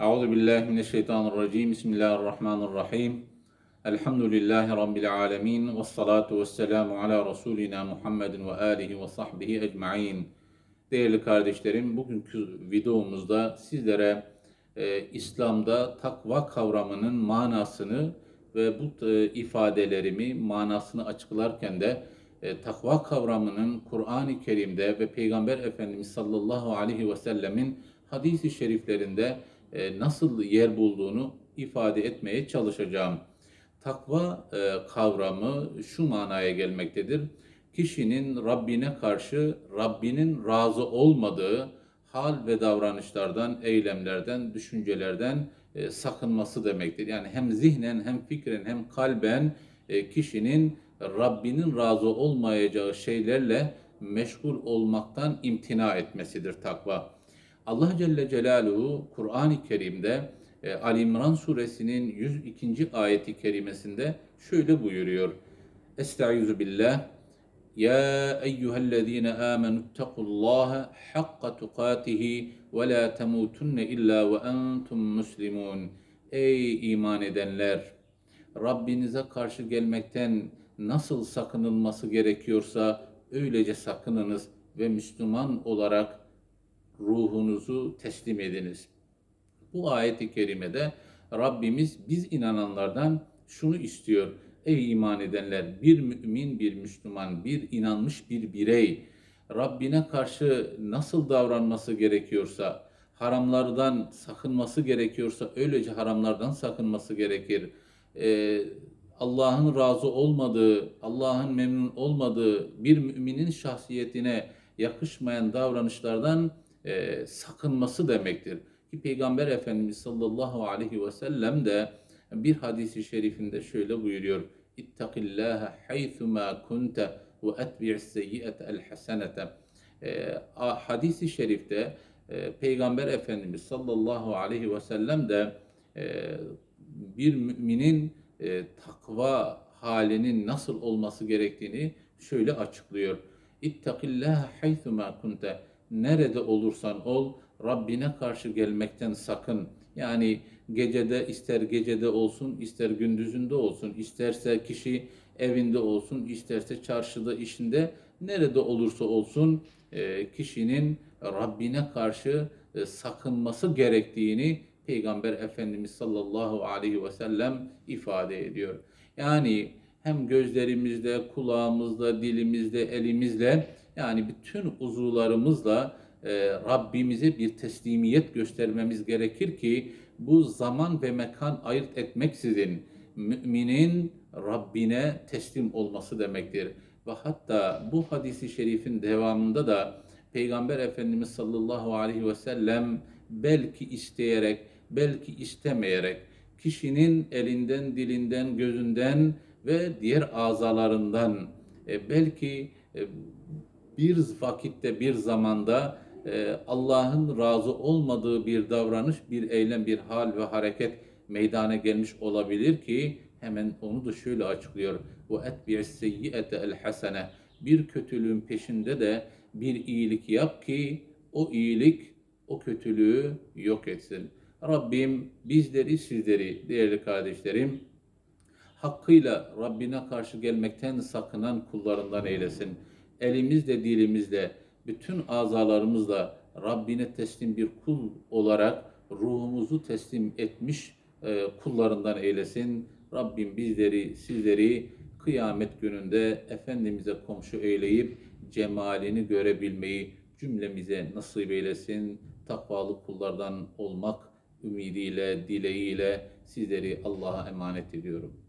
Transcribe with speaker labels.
Speaker 1: Euzu billahi mineşşeytanirracim. Bismillahirrahmanirrahim. Elhamdülillahi rabbil alamin ve salatu vesselamu ala rasulina Muhammedin ve alihi ve sahbihi ecmaîn. Değerli kardeşlerim, bugünkü videomuzda sizlere e, İslam'da takva kavramının manasını ve bu e, ifadelerimi, manasını açıklarken de e, takva kavramının Kur'an-ı Kerim'de ve Peygamber Efendimiz sallallahu aleyhi ve sellemin hadisi şeriflerinde e, nasıl yer bulduğunu ifade etmeye çalışacağım. Takva e, kavramı şu manaya gelmektedir. Kişinin Rabbine karşı Rabbinin razı olmadığı hal ve davranışlardan, eylemlerden, düşüncelerden e, sakınması demektir. Yani hem zihnen hem fikren hem kalben e, kişinin Rabbinin razı olmayacağı şeylerle meşgul olmaktan imtina etmesidir takva. Allah Celle Celaluhu Kur'an-ı Kerim'de e, Ali İmran suresinin 102. ayeti kerimesinde şöyle buyuruyor. Estaizu billah. Ya eyyühellezine amenu ittakullaha hakka tukatihi ve la temutunne illa ve entum muslimun. Ey iman edenler! Rabbinize karşı gelmekten nasıl sakınılması gerekiyorsa öylece sakınınız ve Müslüman olarak ruhunuzu teslim ediniz. Bu ayeti kerimede Rabbimiz biz inananlardan şunu istiyor. Ey iman edenler bir mümin, bir Müslüman, bir inanmış bir birey Rabbine karşı nasıl davranması gerekiyorsa, haramlardan sakınması gerekiyorsa öylece haramlardan sakınması gerekir. Ee, Allah'ın razı olmadığı, Allah'ın memnun olmadığı bir müminin şahsiyetine yakışmayan davranışlardan e, sakınması demektir. Ki Peygamber Efendimiz sallallahu aleyhi ve sellem de bir hadisi şerifinde şöyle buyuruyor. İttakillâhe haythuma kunte ve etbi'is seyyi'ete el hasenete. E, hadisi şerifte e, Peygamber Efendimiz sallallahu aleyhi ve sellem de e, bir müminin e, takva halinin nasıl olması gerektiğini şöyle açıklıyor. İttakillâhe haythuma kunte nerede olursan ol Rabbine karşı gelmekten sakın. Yani gecede ister gecede olsun, ister gündüzünde olsun, isterse kişi evinde olsun, isterse çarşıda, işinde, nerede olursa olsun e, kişinin Rabbine karşı e, sakınması gerektiğini Peygamber Efendimiz sallallahu aleyhi ve sellem ifade ediyor. Yani hem gözlerimizde, kulağımızda, dilimizde, elimizle yani bütün uzuvlarımızla e, Rabbimize bir teslimiyet göstermemiz gerekir ki bu zaman ve mekan ayırt etmeksizin müminin Rabbine teslim olması demektir. Ve hatta bu hadisi şerifin devamında da Peygamber Efendimiz sallallahu aleyhi ve sellem belki isteyerek, belki istemeyerek kişinin elinden, dilinden, gözünden ve diğer azalarından e, belki e, bir vakitte, bir zamanda e, Allah'ın razı olmadığı bir davranış, bir eylem, bir hal ve hareket meydana gelmiş olabilir ki hemen onu da şöyle açıklıyor. Bu etbi'is seyyi'ete el hasene. Bir kötülüğün peşinde de bir iyilik yap ki o iyilik o kötülüğü yok etsin. Rabbim bizleri sizleri değerli kardeşlerim hakkıyla Rabbine karşı gelmekten sakınan kullarından eylesin. Elimizle dilimizle bütün azalarımızla Rabbine teslim bir kul olarak ruhumuzu teslim etmiş e, kullarından eylesin. Rabbim bizleri, sizleri kıyamet gününde Efendimiz'e komşu eyleyip cemalini görebilmeyi cümlemize nasip eylesin. Takvalı kullardan olmak ümidiyle, dileğiyle sizleri Allah'a emanet ediyorum.